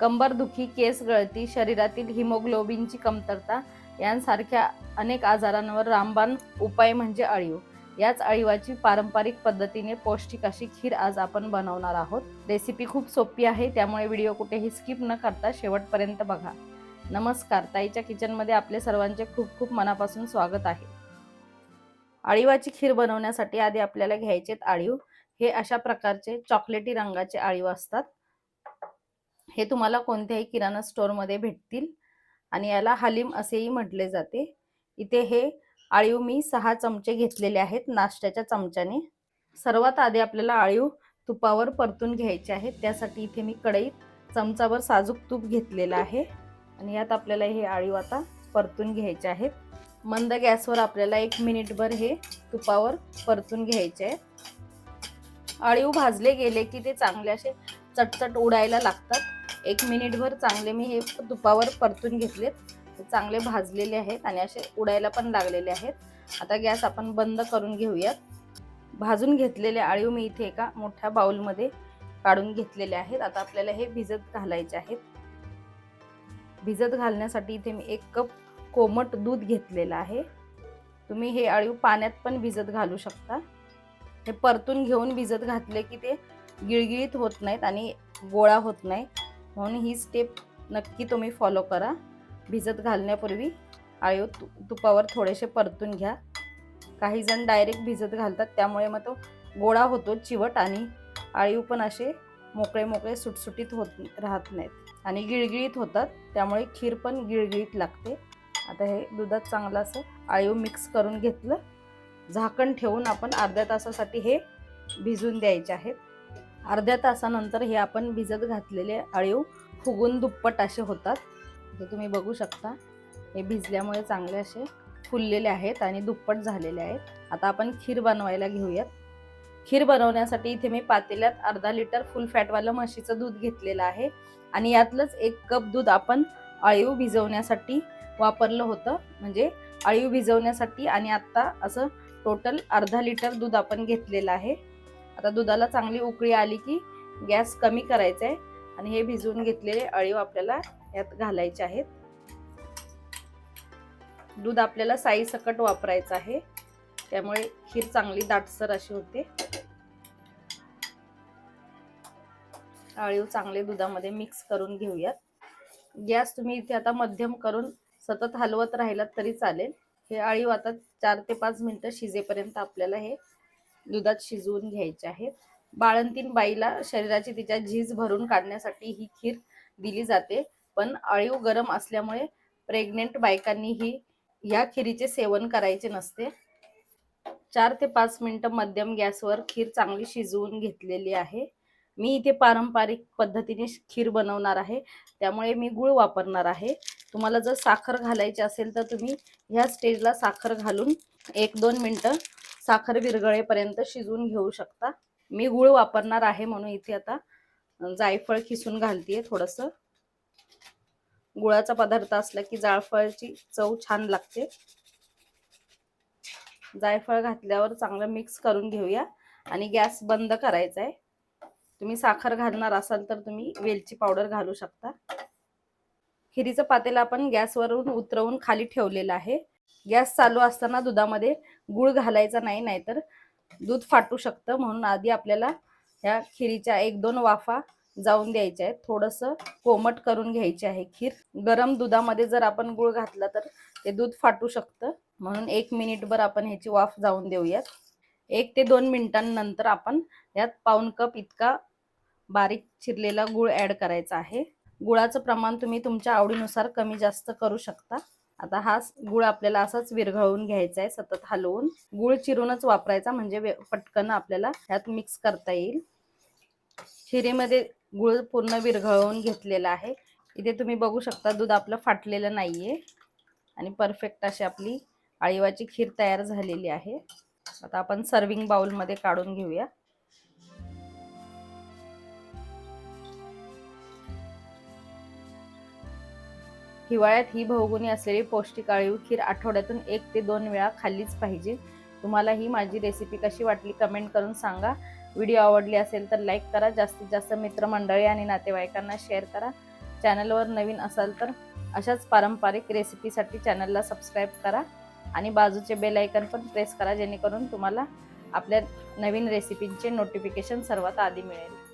कंबरदुखी केस गळती शरीरातील हिमोग्लोबिनची कमतरता यांसारख्या अनेक आजारांवर रामबाण उपाय म्हणजे अळीव. याच अळीवाची पारंपरिक पद्धतीने पौष्टिक अशी खीर आज आपण बनवणार आहोत. रेसिपी खूप सोपी आहे त्यामुळे व्हिडिओ कुठेही स्किप न करता शेवटपर्यंत बघा. नमस्कार ताईच्या किचनमध्ये आपले सर्वांचे खूप खूप मनापासून स्वागत आहे. अळीवाची खीर बनवण्यासाठी आधी आपल्याला घ्यायचेत अळीव. हे अशा प्रकारचे चॉकलेटी रंगाचे अळीव असतात. हे तुम्हाला कोणत्याही किराणा स्टोअरमध्ये भेटतील. आणि याला हलीम असेही म्हटले जाते. इथे हे आळीव मी सहा चमचे घेतलेले आहेत नाश्त्याच्या चमच्याने. सर्वात आधी आपल्याला आळीव तुपावर परतून घ्यायचे आहेत. त्यासाठी इथे मी कढईत चमचावर साजूक तूप घेतलेलं आहे. आणि यात आपल्याला हे आळीव आता परतून घ्यायचे आहेत. मंद गॅसवर आपल्याला एक मिनिटभर हे तुपावर परतून घ्यायचे आहे अळीव भाजले गेले की ते चांगले असे चटचट उडायला लागतात. एक मिनिटभर चांगले मी हे तुपावर परतून घेतलेत. चांगले भाजलेले आहेत आणि असे उडायला पण लागलेले आहेत. आता गॅस आपण बंद करून घेऊयात. भाजून घेतलेले अळीव मी इथे एका मोठ्या बाउलमध्ये काढून घेतलेले आहेत. आता आपल्याला हे भिजत घालायचे आहेत. भिजत घालण्यासाठी इथे मी एक कप कोमट दूध घेतलेलं आहे. तुम्ही हे अळीव पाण्यात पण भिजत घालू शकता. हे परतून घेऊन भिजत घातले की ते गिळगिळीत होत नाहीत आणि गोळा होत नाही म्हणून ही स्टेप नक्की तुम्ही फॉलो करा. भिजत घालण्यापूर्वी आळीव तु तुपावर थोडेसे परतून घ्या. काही जण डायरेक्ट भिजत घालतात त्यामुळे मग तो गोळा होतो चिवट आणि आळीव पण असे मोकळे मोकळे सुटसुटीत होत राहत नाहीत आणि गिळगिळीत होतात त्यामुळे खीर पण गिळगिळीत लागते. आता हे दुधात चांगलं असं आळीव मिक्स करून घेतलं. झाकण ठेवून आपण अर्ध्या तासासाठी हे भिजून द्यायचे आहेत. अर्ध्या तासानंतर हे आपण भिजत घातलेले अळीव फुगून दुप्पट असे होतात. हे तुम्ही बघू शकता. हे भिजल्यामुळे चांगले असे फुललेले आहेत आणि दुप्पट झालेले आहेत. आता आपण खीर बनवायला घेऊयात. खीर बनवण्यासाठी इथे मी पातेल्यात अर्धा लिटर फुल फॅटवालं म्हशीचं दूध घेतलेलं आहे. आणि यातलंच एक कप दूध आपण अळीव भिजवण्यासाठी वापरलं होतं. म्हणजे अळीव भिजवण्यासाठी आणि आत्ता असं टोटल अर्धा लिटर दूध आपण घेतलेलं आहे. आता दुधाला चांगली उकळी आली की गॅस कमी करायचा आहे. आणि हे भिजवून घेतलेले अळीव आपल्याला यात घालायचे आहेत. दूध आपल्याला साई सकट वापरायचं आहे. त्यामुळे खीर चांगली दाटसर अशी होते. अळीव चांगले दुधामध्ये मिक्स करून घेऊयात. गॅस तुम्ही इथे आता मध्यम करून सतत हलवत राहिलात तरी चालेल. हे अळीव आता चार ते पाच मिनिटं शिजेपर्यंत आपल्याला हे दुधात शिजवून घ्यायचे आहे. बाळंतीन बाईला शरीराची तिच्या झीज भरून काढण्यासाठी ही खीर दिली जाते. पण अळीव गरम असल्यामुळे प्रेग्नेंट बायकांनी ही या खिरीचे सेवन करायचे नसते. चार ते पाच मिनिटं मध्यम गॅसवर खीर चांगली शिजवून घेतलेली आहे. मी इथे पारंपरिक पद्धतीने खीर बनवणार आहे. त्यामुळे मी गुळ वापरणार आहे. तुम्हाला जर साखर घालायची असेल तर तुम्ही ह्या स्टेजला साखर घालून एक दोन मिनटं साखर विरगळेपर्यंत शिजवून घेऊ शकता. मी गुळ वापरणार आहे म्हणून इथे आता जायफळ खिसून घालतीये थोडंसं. गुळाचा पदार्थ असला की जायफळची चव छान लागते. जायफळ घातल्यावर चांगलं मिक्स करून घेऊया आणि गॅस बंद करायचा आहे. तुम्ही साखर घालणार असाल तर तुम्ही वेलची पावडर घालू शकता. खिरीचं पातेलं आपण गॅसवरून उतरवून खाली ठेवलेलं आहे. गॅस चालू असताना दुधामध्ये गुळ घालायचा नाही नाहीतर दूध फाटू शकतं. म्हणून आधी आपल्याला या खिरीच्या एक दोन वाफा जाऊन द्यायच्या आहेत. थोडंसं कोमट करून घ्यायचे आहे खीर. गरम दुधामध्ये जर आपण गुळ घातला तर ते दूध फाटू शकतं. म्हणून एक मिनिटभर आपण ह्याची वाफ जाऊन देऊयात. एक ते दोन मिनिटांनंतर आपण यात पाऊन कप इतका बारीक चिरलेला गुळ ॲड करायचा आहे. गुळाचं प्रमाण तुम्ही तुमच्या आवडीनुसार कमी जास्त करू शकता. आता हा गुळ आपल्याला असाच विरघळवून घ्यायचा आहे सतत हलवून. गुळ चिरूनच वापरायचा म्हणजे पटकन आपल्याला ह्यात मिक्स करता येईल. खिरीमध्ये गुळ पूर्ण विरघळवून घेतलेला आहे. इथे तुम्ही बघू शकता दूध आपलं फाटलेलं नाहीये. आणि परफेक्ट अशी आपली आळीवाची खीर तयार झालेली आहे. आता आपण सर्विंग बाउलमध्ये काढून घेऊया. हिवाळ्यात ही बहुगुणी असलेली पौष्टिक आळीव खीर आठवड्यातून एक ते दोन वेळा खाल्लीच पाहिजे. तुम्हाला ही माझी रेसिपी कशी वाटली कमेंट करून सांगा. व्हिडिओ आवडली असेल तर लाईक करा. जास्तीत जास्त मित्रमंडळी आणि नातेवाईकांना शेअर करा. चॅनलवर नवीन असाल तर अशाच पारंपरिक रेसिपीसाठी चॅनलला सबस्क्राईब करा आणि बाजूचे बेल आयकन पण प्रेस करा जेणेकरून तुम्हाला आपल्या नवीन रेसिपींचे नोटिफिकेशन सर्वात आधी मिळेल.